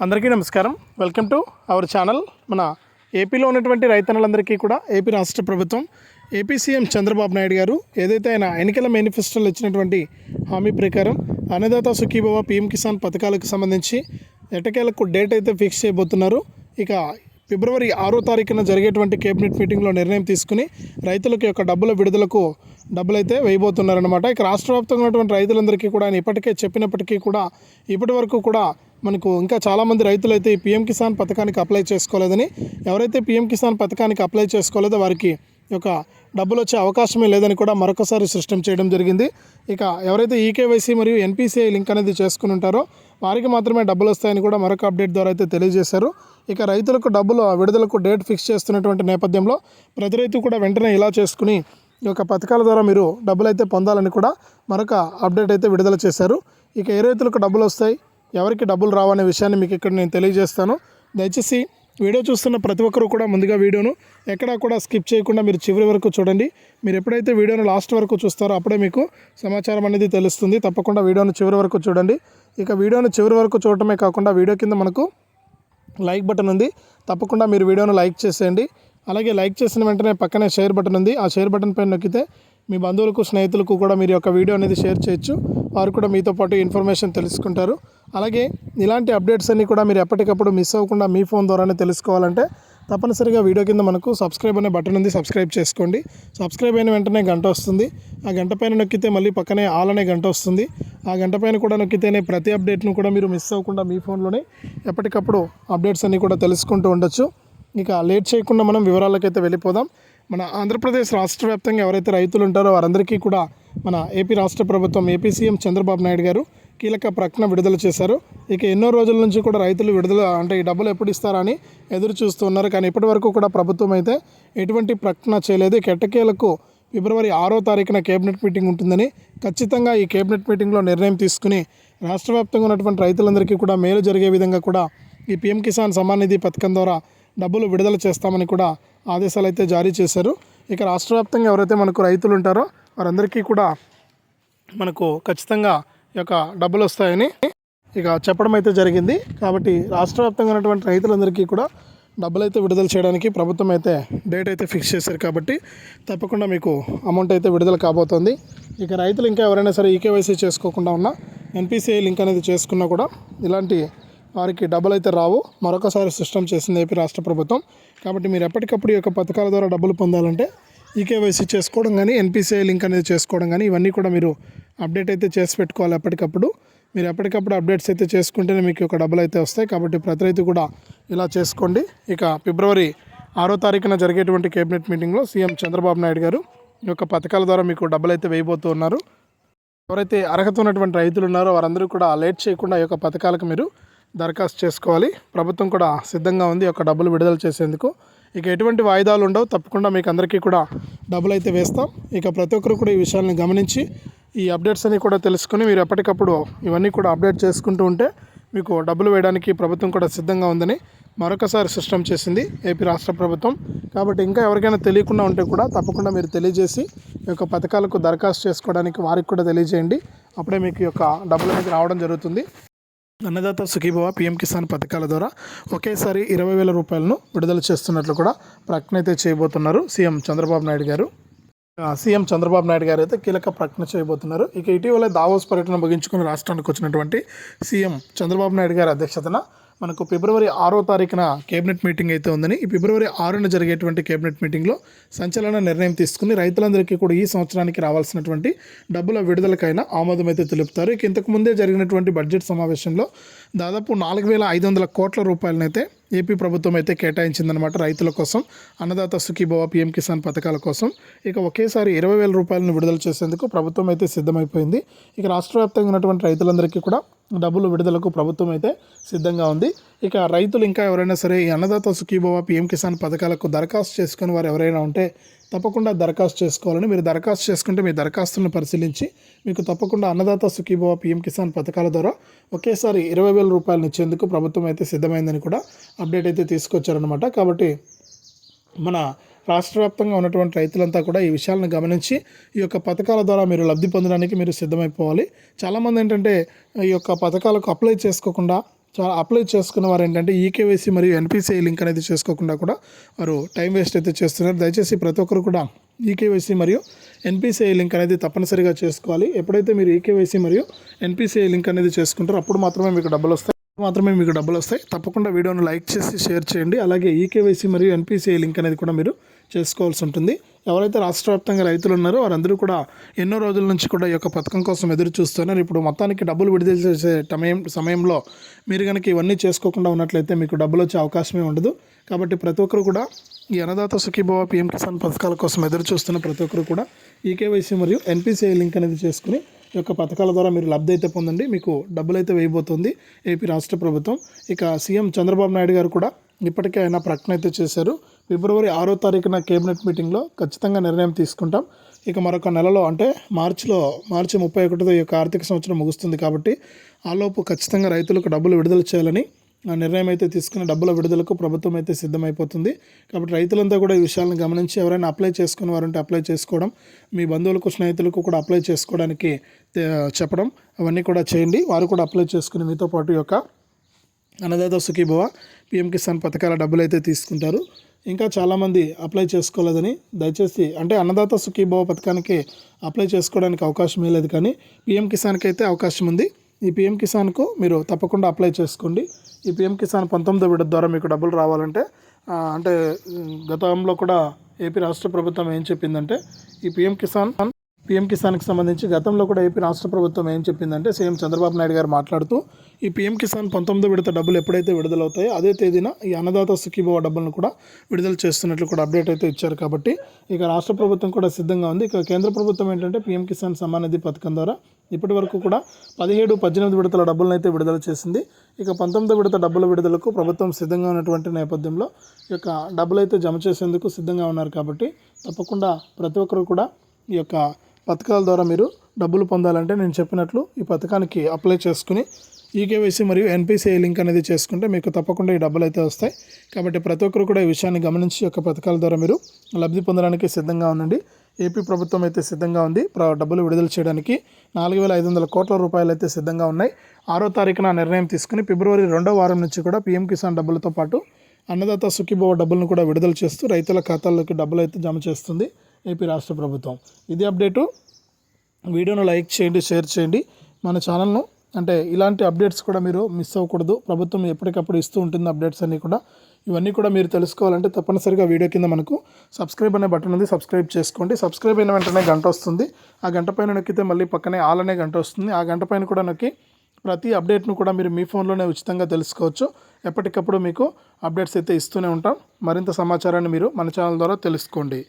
అందరికీ నమస్కారం. Welcome to our channel మన ఏపీలో ఉన్నటువంటి రైతన్నలందరికీ కూడా ఏపీ రాష్ట్ర ప్రభుత్వం ఏపీ సీఎం చంద్రబాబు నాయుడు గారు ఏదైతే ఆయన ఎన్నికల మేనిఫెస్టోలో ఇచ్చినటువంటి హామీ ప్రకారం అన్నదాత సుఖీభవ పీఎం కిసాన్ పథకాలకు సంబంధించి ఎటకేలకు డేట్ అయితే ఫిక్స్ చేయబోతున్నారు. ఇక ఫిబ్రవరి ఆరో తారీఖున జరిగేటువంటి కేబినెట్ మీటింగ్లో నిర్ణయం తీసుకుని రైతులకు యొక్క డబ్బుల విడుదలకు డబ్బులైతే వేయబోతున్నారనమాట ఇక రాష్ట్ర వ్యాప్తంగా ఉన్నటువంటి రైతులందరికీ కూడా ఆయన ఇప్పటికే చెప్పినప్పటికీ కూడా ఇప్పటి వరకు కూడా మనకు ఇంకా చాలామంది రైతులు అయితే ఈ పీఎం కిసాన్ పథకానికి అప్లై చేసుకోలేదని ఎవరైతే పీఎం కిసాన్ పథకానికి అప్లై చేసుకోలేదో వారికి యొక్క డబ్బులు వచ్చే అవకాశమే లేదని కూడా మరొకసారి సృష్టం చేయడం జరిగింది. ఇక ఎవరైతే ఈకేవైసీ మరియు ఎన్పిసిఐ లింక్ అనేది చేసుకుని ఉంటారో వారికి మాత్రమే డబ్బులు వస్తాయని కూడా మరొక అప్డేట్ ద్వారా అయితే తెలియజేశారు. ఇక రైతులకు డబ్బులు విడుదలకు డేట్ ఫిక్స్ చేస్తున్నటువంటి నేపథ్యంలో ప్రతి రైతు కూడా వెంటనే ఇలా చేసుకుని ఈ యొక్క పథకాల ద్వారా మీరు డబ్బులు అయితే పొందాలని కూడా మరొక అప్డేట్ అయితే విడుదల చేశారు. ఇక ఏ రైతులకు డబ్బులు వస్తాయి? ఎవరికి డబ్బులు రావనే విషయాన్ని మీకు ఇక్కడ నేను తెలియజేస్తాను. దయచేసి వీడియో చూస్తున్న ప్రతి ఒక్కరు కూడా ముందుగా వీడియోను ఎక్కడా కూడా స్కిప్ చేయకుండా మీరు చివరి వరకు చూడండి. మీరు ఎప్పుడైతే వీడియోను లాస్ట్ వరకు చూస్తారో అప్పుడే మీకు సమాచారం అనేది తెలుస్తుంది. తప్పకుండా వీడియోను చివరి వరకు చూడండి. ఇక వీడియోను చివరి వరకు చూడటమే కాకుండా వీడియో కింద మనకు లైక్ బటన్ ఉంది. తప్పకుండా మీరు వీడియోను లైక్ చేసేయండి. అలాగే లైక్ చేసిన వెంటనే పక్కనే షేర్ బటన్ ఉంది. ఆ షేర్ బటన్ పైన నొక్కితే మీ బంధువులకు స్నేహితులకు కూడా మీరు యొక్క వీడియో అనేది షేర్ చేయొచ్చు. వారు కూడా మీతో పాటు ఇన్ఫర్మేషన్ తెలుసుకుంటారు. అలాగే ఇలాంటి అప్డేట్స్ అన్నీ కూడా మీరు ఎప్పటికప్పుడు మిస్ అవ్వకుండా మీ ఫోన్ ద్వారానే తెలుసుకోవాలంటే తప్పనిసరిగా వీడియో కింద మనకు సబ్స్క్రైబ్ అనే బటన్ ఉంది సబ్స్క్రైబ్ చేసుకోండి. సబ్స్క్రైబ్ అయిన వెంటనే గంట వస్తుంది. ఆ గంట పైన నొక్కితే మళ్ళీ పక్కనే ఆల్ అనే గంట వస్తుంది. ఆ గంట పైన కూడా నొక్కితేనే ప్రతి అప్డేట్ను కూడా మీరు మిస్ అవ్వకుండా మీ ఫోన్లోనే ఎప్పటికప్పుడు అప్డేట్స్ అన్నీ కూడా తెలుసుకుంటూ ఉండొచ్చు. ఇక లేట్ చేయకుండా మనం వివరాలకైతే వెళ్ళిపోదాం. మన ఆంధ్రప్రదేశ్ రాష్ట్ర వ్యాప్తంగా ఎవరైతే రైతులు ఉంటారో వారందరికీ కూడా మన ఏపీ రాష్ట్ర ప్రభుత్వం ఏపీ సీఎం చంద్రబాబు నాయుడు గారు కీలక ప్రకటన విడుదల చేశారు. ఇక ఎన్నో రోజుల నుంచి కూడా రైతులు విడుదల అంటే ఈ డబ్బులు ఎప్పుడు ఇస్తారని ఎదురు చూస్తున్నారు కానీ ఇప్పటి వరకు కూడా ప్రభుత్వం అయితే ఎటువంటి ప్రకటన చేయలేదు. ఇక ఫిబ్రవరి ఆరో తారీఖున కేబినెట్ మీటింగ్ ఉంటుందని ఖచ్చితంగా ఈ కేబినెట్ మీటింగ్లో నిర్ణయం తీసుకుని రాష్ట్ర వ్యాప్తంగా ఉన్నటువంటి రైతులందరికీ కూడా మేలు జరిగే విధంగా కూడా ఈ పీఎం కిసాన్ సమ్మాన్ నిధి పథకం ద్వారా డబ్బులు విడుదల చేస్తామని కూడా ఆదేశాలు అయితే జారీ చేశారు. ఇక రాష్ట్ర వ్యాప్తంగా ఎవరైతే మనకు రైతులు ఉంటారో వారందరికీ కూడా మనకు ఖచ్చితంగా ఈ యొక్క డబ్బులు వస్తాయని ఇక చెప్పడం అయితే జరిగింది. కాబట్టి రాష్ట్ర వ్యాప్తంగా ఉన్నటువంటి రైతులందరికీ కూడా డబ్బులు అయితే విడుదల చేయడానికి ప్రభుత్వం అయితే డేట్ అయితే ఫిక్స్ చేశారు. కాబట్టి తప్పకుండా మీకు అమౌంట్ అయితే విడుదల కాబోతోంది. ఇక రైతులు ఇంకా ఎవరైనా సరే ఈకేవైసీ చేసుకోకుండా ఉన్నా ఎన్పిసిఐ లింక్ అనేది చేసుకున్నా కూడా ఇలాంటి వారికి డబ్బులు అయితే రావు. మరొకసారి సిస్టమ్ చేసింది ఏపీ రాష్ట్ర ప్రభుత్వం. కాబట్టి మీరు ఎప్పటికప్పుడు ఈ యొక్క పథకాల ద్వారా డబ్బులు పొందాలంటే ఈకేవైసీ చేసుకోవడం కానీ ఎన్పిసిఐ లింక్ అనేది చేసుకోవడం కానీ ఇవన్నీ కూడా మీరు అప్డేట్ అయితే చేసి పెట్టుకోవాలి ఎప్పటికప్పుడు. మీరు ఎప్పటికప్పుడు అప్డేట్స్ అయితే చేసుకుంటేనే మీకు ఒక డబ్బులు అయితే వస్తాయి. కాబట్టి ప్రతి రైతు కూడా ఇలా చేసుకోండి. ఇక ఫిబ్రవరి ఆరో తారీఖున జరిగేటువంటి కేబినెట్ మీటింగ్లో సీఎం చంద్రబాబు నాయుడు గారు ఈ యొక్క పథకాల ద్వారా మీకు డబ్బులు అయితే వేయబోతూ ఉన్నారు. ఎవరైతే అర్హత ఉన్నటువంటి రైతులు ఉన్నారో వారందరూ కూడా లేట్ చేయకుండా ఈ యొక్క పథకాలకు మీరు దరఖాస్తు చేసుకోవాలి. ప్రభుత్వం కూడా సిద్ధంగా ఉంది ఒక యొక్క డబ్బులు విడుదల చేసేందుకు. ఇక ఎటువంటి వాయిదాలు ఉండవు. తప్పకుండా మీకు అందరికీ కూడా డబ్బులు అయితే వేస్తాం. ఇక ప్రతి ఒక్కరు కూడా ఈ విషయాలను గమనించి ఈ అప్డేట్స్ అన్ని కూడా తెలుసుకొని మీరు ఎప్పటికప్పుడు ఇవన్నీ కూడా అప్డేట్ చేసుకుంటూ ఉంటే మీకు డబ్బులు వేయడానికి ప్రభుత్వం కూడా సిద్ధంగా ఉందని మరొకసారి సిస్టమ్ చేసింది ఏపీ రాష్ట్ర ప్రభుత్వం. కాబట్టి ఇంకా ఎవరికైనా తెలియకుండా ఉంటే కూడా తప్పకుండా మీరు తెలియజేసి ఈ యొక్క పథకాలకు దరఖాస్తు చేసుకోవడానికి వారికి కూడా తెలియజేయండి. అప్పుడే మీకు ఈ యొక్క డబ్బులు అనేది రావడం జరుగుతుంది. అన్నదాత సుఖీభవ పిఎం కిసాన్ పథకాల ద్వారా ఒకేసారి ఇరవై వేల రూపాయలను విడుదల చేస్తున్నట్లు కూడా ప్రకటన అయితే చేయబోతున్నారు సీఎం చంద్రబాబు నాయుడు గారు. సీఎం చంద్రబాబు నాయుడు గారు అయితే కీలక ప్రకటన చేయబోతున్నారు. ఇక ఇటీవల దావోస్ పర్యటన ముగించుకుని రాష్ట్రానికి వచ్చినటువంటి సీఎం చంద్రబాబు నాయుడు గారి అధ్యక్షతన మనకు ఫిబ్రవరి ఆరో తారీఖున కేబినెట్ మీటింగ్ అయితే ఉందని ఈ ఫిబ్రవరి ఆరున జరిగేటువంటి కేబినెట్ మీటింగ్లో సంచలన నిర్ణయం తీసుకుని రైతులందరికీ కూడా ఈ సంవత్సరానికి రావాల్సినటువంటి డబ్బుల విడుదలకైనా ఆమోదం అయితే తెలుపుతారు. ఇక ఇంతకు ముందే జరిగినటువంటి బడ్జెట్ సమావేశంలో దాదాపు నాలుగు వేల ఐదు వందల కోట్ల రూపాయలనైతే ఏపీ ప్రభుత్వం అయితే కేటాయించిందనమాట రైతుల కోసం అన్నదాత సుఖీభవ పిఎం కిసాన్ పథకాల కోసం. ఇక ఒకేసారి ఇరవై వేల రూపాయలను విడుదల చేసేందుకు ప్రభుత్వం అయితే సిద్ధమైపోయింది. ఇక రాష్ట్ర వ్యాప్తంగా ఉన్నటువంటి రైతులందరికీ కూడా డబ్బులు విడుదలకు ప్రభుత్వం అయితే సిద్ధంగా ఉంది. ఇక రైతులు ఇంకా ఎవరైనా సరే ఈ అన్నదాత సుఖీభవ పిఎం కిసాన్ పథకాలకు దరఖాస్తు చేసుకుని వారు ఎవరైనా ఉంటే తప్పకుండా దరఖాస్తు చేసుకోవాలని మీరు దరఖాస్తు చేసుకుంటే మీ దరఖాస్తులను పరిశీలించి మీకు తప్పకుండా అన్నదాత సుఖీభవ పిఎం కిసాన్ పథకాల ద్వారా ఒకేసారి ఇరవై వేల రూపాయలను ఇచ్చేందుకు ప్రభుత్వం అయితే సిద్ధమైందని కూడా అప్డేట్ అయితే తీసుకొచ్చారనమాట కాబట్టి మన రాష్ట్ర వ్యాప్తంగా ఉన్నటువంటి రైతులంతా కూడా ఈ విషయాలను గమనించి ఈ యొక్క పథకాల ద్వారా మీరు లబ్ధి పొందడానికి మీరు సిద్ధమైపోవాలి. చాలామంది ఏంటంటే ఈ యొక్క పథకాలకు అప్లై చేసుకోకుండా చాలా అప్లై చేసుకున్న వారు ఏంటంటే ఈకేవైసీ మరియు ఎన్పిసిఐ లింక్ అనేది చేసుకోకుండా కూడా వారు టైం వేస్ట్ అయితే చేస్తున్నారు. దయచేసి ప్రతి ఒక్కరు కూడా ఈకేవైసీ మరియు ఎన్పిసిఐ లింక్ అనేది తప్పనిసరిగా చేసుకోవాలి. ఎప్పుడైతే మీరు ఈకేవైసీ మరియు ఎన్పిసిఐ లింక్ అనేది చేసుకుంటారో అప్పుడు మాత్రమే మీకు డబ్బులు వస్తాయి. మాత్రమే మీకు డబ్బులు వస్తాయి. తప్పకుండా వీడియోను లైక్ చేసి షేర్ చేయండి. అలాగే ఈకేవైసీ మరియు ఎన్పిసిఐ లింక్ అనేది కూడా మీరు చేసుకోవాల్సి ఉంటుంది. ఎవరైతే రాష్ట్ర వ్యాప్తంగా రైతులు ఉన్నారో వారందరూ కూడా ఎన్నో రోజుల నుంచి కూడా ఈ యొక్క పథకం కోసం ఎదురు చూస్తున్నారు. ఇప్పుడు మొత్తానికి డబ్బులు విడుదల చేసే సమయం సమయంలో మీరు కనుక ఇవన్నీ చేసుకోకుండా ఉన్నట్లయితే మీకు డబ్బులు వచ్చే అవకాశమే ఉండదు. కాబట్టి ప్రతి ఒక్కరు కూడా ఈ అన్నదాత సుఖీభవ పిఎం కిసాన్ పథకాల కోసం ఎదురు చూస్తున్న ప్రతి ఒక్కరు కూడా ఈకేవైసీ మరియు ఎన్పిసిఐ లింక్ అనేది చేసుకుని ఈ యొక్క పథకాల ద్వారా మీరు లబ్ధి అయితే పొందండి. మీకు డబ్బులు అయితే వేయబోతుంది ఏపీ రాష్ట్ర ప్రభుత్వం. ఇక సీఎం చంద్రబాబు నాయుడు గారు కూడా ఇప్పటికే ఆయన ప్రకటన అయితే చేశారు. ఫిబ్రవరి ఆరో తారీఖున కేబినెట్ మీటింగ్లో ఖచ్చితంగా నిర్ణయం తీసుకుంటాం. ఇక మరొక నెలలో అంటే మార్చిలో మార్చి ముప్పై ఒకటితో ఈ యొక్క ఆర్థిక సంవత్సరం ముగుస్తుంది కాబట్టి ఆలోపు ఖచ్చితంగా రైతులకు డబ్బులు విడుదల చేయాలని నిర్ణయం అయితే తీసుకుని డబ్బుల విడుదలకు ప్రభుత్వం అయితే సిద్ధమైపోతుంది. కాబట్టి రైతులంతా కూడా ఈ విషయాలను గమనించి ఎవరైనా అప్లై చేసుకున్న వారంటే అప్లై చేసుకోవడం మీ బంధువులకు స్నేహితులకు కూడా అప్లై చేసుకోవడానికి చెప్పడం అవన్నీ కూడా చేయండి. వారు కూడా అప్లై చేసుకుని మీతో పాటు యొక్క అన్నదాత సుఖీభవ పిఎం కిసాన్ పథకాల డబ్బులు అయితే తీసుకుంటారు. ఇంకా చాలామంది అప్లై చేసుకోలేదని దయచేసి అంటే అన్నదాత సుఖీభవ పథకానికి అప్లై చేసుకోవడానికి అవకాశం లేదు కానీ పిఎం కిసాన్కి అయితే అవకాశం ఉంది. ఈ పిఎం కిసాన్కు మీరు తప్పకుండా అప్లై చేసుకోండి. ఈ పిఎం కిసాన్ పంతొమ్మిదో విడత ద్వారా మీకు డబ్బులు రావాలంటే అంటే గతంలో కూడా ఏపీ రాష్ట్ర ప్రభుత్వం ఏం చెప్పిందంటే ఈ పిఎం కిసాన్ పీఎం కిసాన్కి సంబంధించి గతంలో కూడా ఏపీ రాష్ట్ర ప్రభుత్వం ఏం చెప్పిందంటే సీఎం చంద్రబాబు నాయుడు గారు మాట్లాడుతూ ఈ పీఎం కిసాన్ పంతొమ్మిదో విడత డబ్బులు ఎప్పుడైతే విడుదలవుతాయో అదే తేదీన ఈ అన్నదాత సుఖీభవ డబ్బులను కూడా విడుదల చేస్తున్నట్లు కూడా అప్డేట్ అయితే ఇచ్చారు. కాబట్టి ఇక రాష్ట్ర ప్రభుత్వం కూడా సిద్ధంగా ఉంది. ఇక కేంద్ర ప్రభుత్వం ఏంటంటే పీఎం కిసాన్ సమ్మాన్ నిధి పథకం ద్వారా ఇప్పటి వరకు కూడా పదిహేడు పద్దెనిమిది విడతల డబ్బులను అయితే విడుదల చేసింది. ఇక పంతొమ్మిది విడత డబ్బుల విడుదలకు ప్రభుత్వం సిద్ధంగా ఉన్నటువంటి నేపథ్యంలో ఈ యొక్క డబ్బులు అయితే జమ చేసేందుకు సిద్ధంగా ఉన్నారు. కాబట్టి తప్పకుండా ప్రతి ఒక్కరు కూడా ఈ యొక్క పథకాల ద్వారా మీరు డబ్బులు పొందాలంటే నేను చెప్పినట్లు ఈ పథకానికి అప్లై చేసుకుని ఈకేవైసీ మరియు ఎన్పిసిఐ లింక్ అనేది చేసుకుంటే మీకు తప్పకుండా ఈ డబ్బులు అయితే వస్తాయి. కాబట్టి ప్రతి ఒక్కరు కూడా ఈ విషయాన్ని గమనించి యొక్క పథకాల ద్వారా మీరు లబ్ధి పొందడానికి సిద్ధంగా ఉండండి. ఏపీ ప్రభుత్వం అయితే సిద్ధంగా ఉంది. డబ్బులు విడుదల చేయడానికి నాలుగు వేల ఐదు వందల కోట్ల రూపాయలు అయితే సిద్ధంగా ఉన్నాయి. ఆరో తారీఖున నిర్ణయం తీసుకుని ఫిబ్రవరి రెండో వారం నుంచి కూడా పీఎం కిసాన్ డబ్బులతో పాటు అన్నదాత సుఖీభవ డబ్బులను కూడా విడుదల చేస్తూ రైతుల ఖాతాల్లోకి డబ్బులు అయితే జమ చేస్తుంది. ఏపీ రాష్ట్ర ప్రభుత్వం. ఇది అప్డేటు. వీడియోను లైక్ చేయండి షేర్ చేయండి. మన ఛానల్ను అంటే ఇలాంటి అప్డేట్స్ కూడా మీరు మిస్ అవ్వకూడదు. ప్రభుత్వం ఎప్పటికప్పుడు ఇస్తూ ఉంటుంది అప్డేట్స్ అన్నీ కూడా. ఇవన్నీ కూడా మీరు తెలుసుకోవాలంటే తప్పనిసరిగా వీడియో కింద మనకు సబ్స్క్రైబ్ అనే బటన్ ఉంది. సబ్స్క్రైబ్ చేసుకోండి. సబ్స్క్రైబ్ అయిన వెంటనే గంట వస్తుంది. ఆ గంట పైన నొక్కితే మళ్ళీ పక్కనే ఆల్ అనే గంట వస్తుంది. ఆ గంట పైన కూడా నొక్కి ప్రతి అప్డేట్ను కూడా మీరు మీ ఫోన్లోనే ఉచితంగా తెలుసుకోవచ్చు. ఎప్పటికప్పుడు మీకు అప్డేట్స్ అయితే ఇస్తూనే ఉంటాం. మరింత సమాచారాన్ని మీరు మన ఛానల్ ద్వారా తెలుసుకోండి.